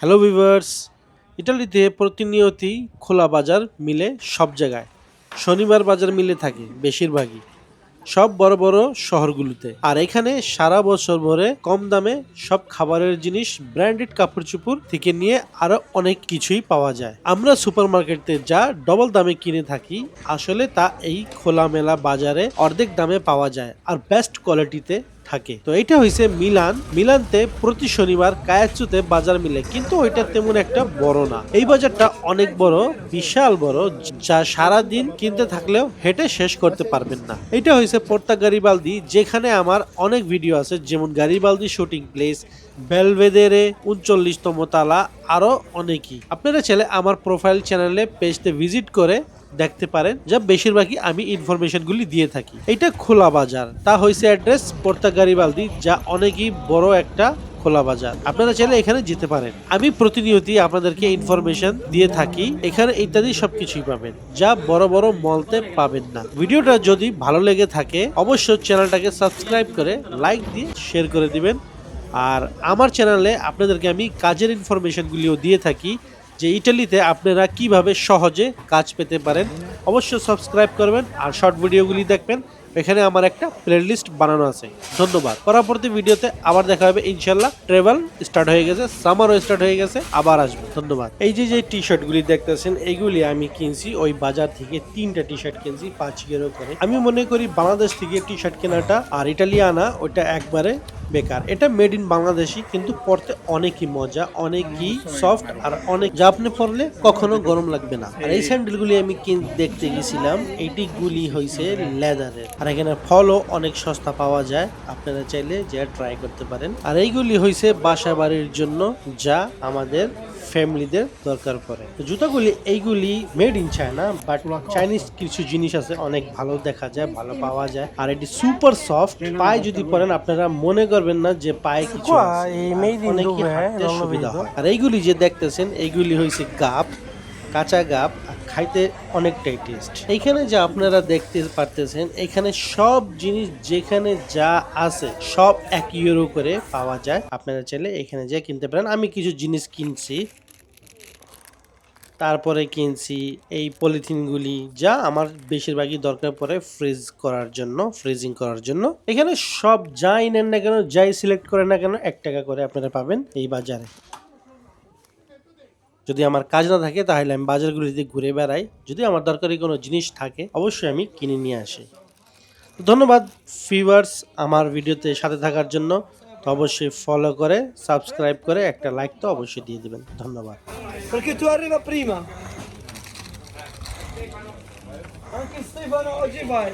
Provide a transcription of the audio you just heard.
Hello viewers ইটালিতে প্রতিনিয়তই খোলা বাজার মিলে সব জায়গায়। শনিবার বাজার মিলে থাকে বেশিরভাগই। সব বড় বড় শহরগুলোতে। আর এখানে সারা বছর ভরে কম দামে সব খাবারের জিনিস ব্র্যান্ডেড কাপড় চুপড় থেকে নিয়ে আরও অনেক কিছুই পাওয়া যায়। আমরা সুপার মার্কেটে যা ডবল দামে কিনে থাকি, আসলে তা এই খোলামেলা বাজারে অর্ধেক দামে পাওয়া যায়। আর বেস্ট কোয়ালিটিতে থাকে। তো এটা হয়েছে মিলান। মিলানতে প্রতি শনিবার কায়াচুতে বাজার মিলে, কিন্তু ওইটা তেমন একটা বড় না। এই বাজারটা অনেক বড়, বিশাল বড়, যা সারা দিন কিনতে থাকলেও হেঁটে শেষ করতে পারবেন না। এটা হয়েছে পর্তা গারিবালদি, যেখানে আমার অনেক ভিডিও আছে, যেমন গারিবালদি শুটিং প্লেস, বেলভেদেরে, উনচল্লিশতম তালা আরও অনেকই। আপনারা চাইলে আমার প্রোফাইল চ্যানেলে পেজতে ভিজিট করে দেখতে পারেন, যা বেশিরভাগই আমি ইনফরমেশনগুলি দিয়ে থাকি। এটা খোলা বাজার। তা হয়েছে অ্যাড্রেস পোর্তা গারিবালদি যা অনেকই বড় একটা খোলা বাজার। আপনারা চাইলে এখানে যেতে পারেন। আমি প্রতিনিয়তই আপনাদেরকে ইনফরমেশন দিয়ে থাকি, এখানে ইত্যাদি সবকিছুই পাবেন, যা বড় বড় মলতে পাবেন না। ভিডিওটা যদি ভালো লেগে থাকে, অবশ্যই চ্যানেলটাকে সাবস্ক্রাইব করে লাইক দিয়ে শেয়ার করে দিবেন। আর আমার চ্যানেলে আপনাদেরকে আমি কাজের ইনফরমেশনগুলিও দিয়ে থাকি, যে ইটালিতে আপনারা কীভাবে সহজে কাজ পেতে পারেন। অবশ্যই সাবস্ক্রাইব করবেন আর শর্ট ভিডিওগুলি দেখবেন। এখানে আমার একটা প্লেলিস্ট বানানো আছে। ধন্যবাদ। পরবর্তী ভিডিওতে আবার দেখা হবে ইনশাল্লাহ ট্রেভেল স্টার্ট হয়ে গেছে সামারও স্টার্ট হয়ে গেছে, আবার আসব। ধন্যবাদ। এই যে যে টি শার্টগুলি দেখতেছেন এইগুলি আমি কিনছি, ওই বাজার থেকে তিনটা টি শার্ট কিনছি, পাঁচ ইউরো করে। আমি মনে করি বাংলাদেশ থেকে টি শার্ট কেনাটা আর ইটালিয়ানা, ওইটা একবারে বেকার। এটা মেড ইন বাংলাদেশি, কিন্তু পরতে অনেকই মজা, অনেকই সফট আর অনেক যা আপনি পরলে কখনো গরম লাগবে না। আর এই স্যান্ডেলগুলি আমি কিন- দেখতে গেছিলাম এইটি গুলি হয়েছে লেদারের আর এখানে ফলও অনেক সস্তা পাওয়া যায়, আপনারা চাইলে যা ট্রাই করতে পারেন। আর এইগুলি হয়েছে বাসা বাড়ির জন্য, যা আমাদের ফ্যামিলিদের দরকার পড়ে। জুতাগুলি, এইগুলি made in China but Chinese কিছু জিনিস আছে, অনেক ভালো দেখা যায়, ভালো পাওয়া যায়। আর এটি সুপার সফট পায়ে যদি পরেন, আপনারা মনে করবেন না যে পায়ে কিছু Non l'ho সুবিধা হয়। আর এইগুলি যে দেখতেছেন এইগুলি হয়েছে গাপ কাঁচা গাপ খাইতে অনেকটাই টেস্ট এখানে যা আপনারা দেখতে পারতেছেন এখানে সব জিনিস যেখানে যা আছে সব এক ইউরো করে পাওয়া যায়। আপনারা চাইলে এখানে যা কিনতে পারেন। আমি কিছু জিনিস কিনছি। তারপরে কিনছি এই পলিথিনগুলি যা আমার বেশিরভাগই দরকার পড়ে ফ্রিজ করার জন্য, ফ্রিজিং করার জন্য। এখানে সব যাই নেন না কেন, যাই সিলেক্ট করেন না কেন, এক টাকা করে আপনারা পাবেন এই বাজারে। যদি আমার কাজ না থাকে, তাহলে আমি বাজারগুলিতে ঘুরে বেড়াই। যদি আমার দরকারি কোনো জিনিস থাকে, অবশ্যই আমি কিনে নিয়ে আসি। ধন্যবাদ ফিভার্স আমার ভিডিওতে সাথে থাকার জন্য। তো অবশ্যই ফলো করে সাবস্ক্রাইব করে একটা লাইক তো অবশ্যই দিয়ে দেবেন ধন্যবাদ. Anche Stefano, oggi vai.